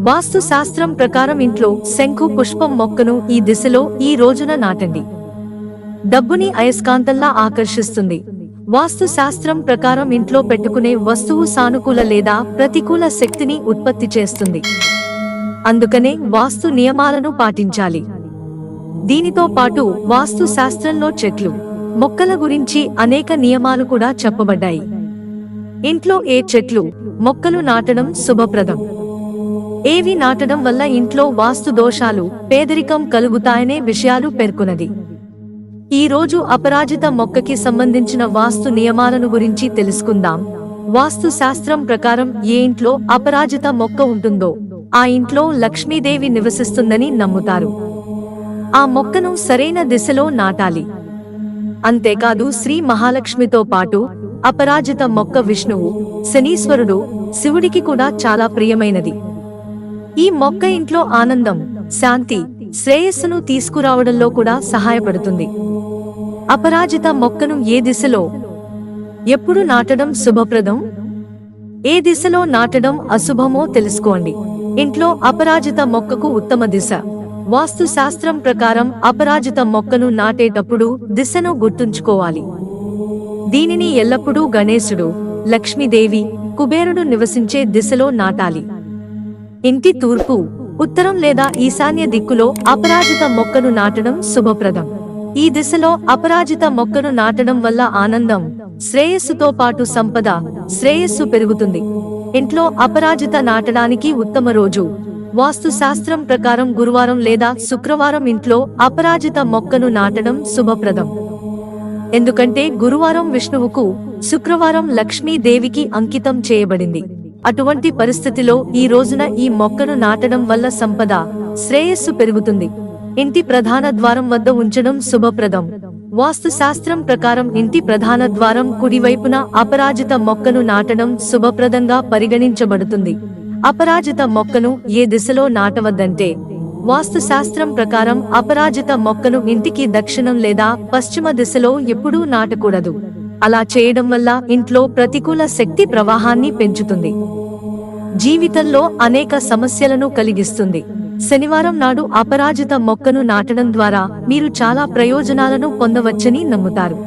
వాస్తు శాస్త్రం ప్రకారం ఇంట్లో శంకు పుష్పం మొక్కను ఈ దిశలో ఈ రోజున నాటండి. డబ్బుని అయస్కాంతంలా ఆకర్షిస్తుంది. వాస్తు శాస్త్రం ప్రకారం ఇంట్లో పెట్టుకునే వస్తువు సానుకూల లేదా ప్రతికూల శక్తిని ఉత్పత్తి చేస్తుంది. అందుకనే వాస్తు నియమాలను పాటించాలి. దీనితో పాటు వాస్తు శాస్త్రంలో చెట్లు మొక్కల గురించి అనేక నియమాలు కూడా చెప్పబడ్డాయి. ఇంట్లో ఏ చెట్లు మొక్కలు నాటడం శుభప్రదం. ఏవి నాటడం వల్ల ఇంట్లో వాస్తు దోషాలు పేదరికం కలుగుతాయనే విషయాలు పేర్కొన్నది. ఈ రోజు అపరాజిత మొక్కకి సంబంధించిన వాస్తు నియమాలను గురించి తెలుసుకుందాం. వాస్తు శాస్త్రం ప్రకారం ఏ ఇంట్లో అపరాజిత మొక్క ఉంటుందో ఆ ఇంట్లో లక్ష్మీదేవి నివసిస్తుందని నమ్ముతారు. ఆ మొక్కను సరైన దిశలో నాటాలి. అంతేకాదు శ్రీ మహాలక్ష్మితో పాటు అపరాజిత మొక్క విష్ణువు శనీశ్వరుడు శివుడికి కూడా చాలా ప్రియమైనది. ఈ మొక్క ఇంట్లో ఆనందం శాంతి శ్రేయస్సును తీసుకురావడంలో కూడా సహాయపడుతుంది. అపరాజిత మొక్కను ఏ దిశలో? ఎప్పుడు నాటడం శుభప్రదం? ఏ దిశలో నాటడం అశుభమో తెలుసుకోండి. ఇంట్లో అపరాజిత మొక్కకు ఉత్తమ దిశ. వాస్తు శాస్త్రం ప్రకారం అపరాజిత మొక్కను నాటేటప్పుడు దిశను గుర్తుంచుకోవాలి. దీనిని ఎల్లప్పుడూ గణేశుడు లక్ష్మీదేవి కుబేరుడు నివసించే దిశలో నాటాలి. ఇంటి తూర్పు ఉత్తరం లేదా ఈశాన్య దిక్కులో అపరాజిత మొక్కను నాటడం శుభప్రదం. ఈ దిశలో అపరాజిత మొక్కను నాటడం వల్ల ఆనందం శ్రేయస్సుతో పాటు సంపద శ్రేయస్సు పెరుగుతుంది. ఇంట్లో అపరాజిత నాటడానికి ఉత్తమ రోజు. వాస్తు శాస్త్రం ప్రకారం గురువారం లేదా శుక్రవారం ఇంట్లో అపరాజిత మొక్కను నాటడం శుభప్రదం. ఎందుకంటే గురువారం విష్ణువుకు శుక్రవారం లక్ష్మీదేవికి అంకితం చేయబడింది. అటువంటి పరిస్థితిలో ఈ రోజున ఈ మొక్కను నాటడం వల్ల సంపద శ్రేయస్సు పెరుగుతుంది. ఇంటి ప్రధాన ద్వారం వద్ద ఉంచడం శుభప్రదం. వాస్తు శాస్త్రం ప్రకారం ఇంటి ప్రధాన ద్వారం కుడివైపున అపరాజిత మొక్కను నాటడం శుభప్రదంగా పరిగణించబడుతుంది. అపరాజిత మొక్కను ఏ దిశలో నాటవద్దంటే వాస్తు శాస్త్రం ప్రకారం అపరాజిత మొక్కను ఇంటికి దక్షిణం లేదా పశ్చిమ దిశలో ఎప్పుడూ నాటకూడదు. అలా చేయడం వల్ల ఇంట్లో ప్రతికూల శక్తి ప్రవాహాన్ని పెంచుతుంది. జీవితంలో అనేక సమస్యలను కలిగిస్తుంది. శనివారం నాడు అపరాజిత మొక్కను నాటడం ద్వారా మీరు చాలా ప్రయోజనాలను పొందవచ్చని నమ్ముతారు.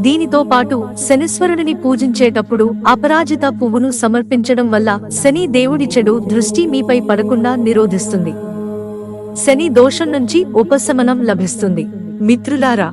దీనితో పాటు శనిశ్వరుడిని పూజించేటప్పుడు అపరాజిత పువ్వును సమర్పించడం వల్ల శని దేవుడి చెడు దృష్టి మీపై పడకుండా నిరోధిస్తుంది. శని దోషం నుంచి ఉపశమనం లభిస్తుంది. మిత్రులారా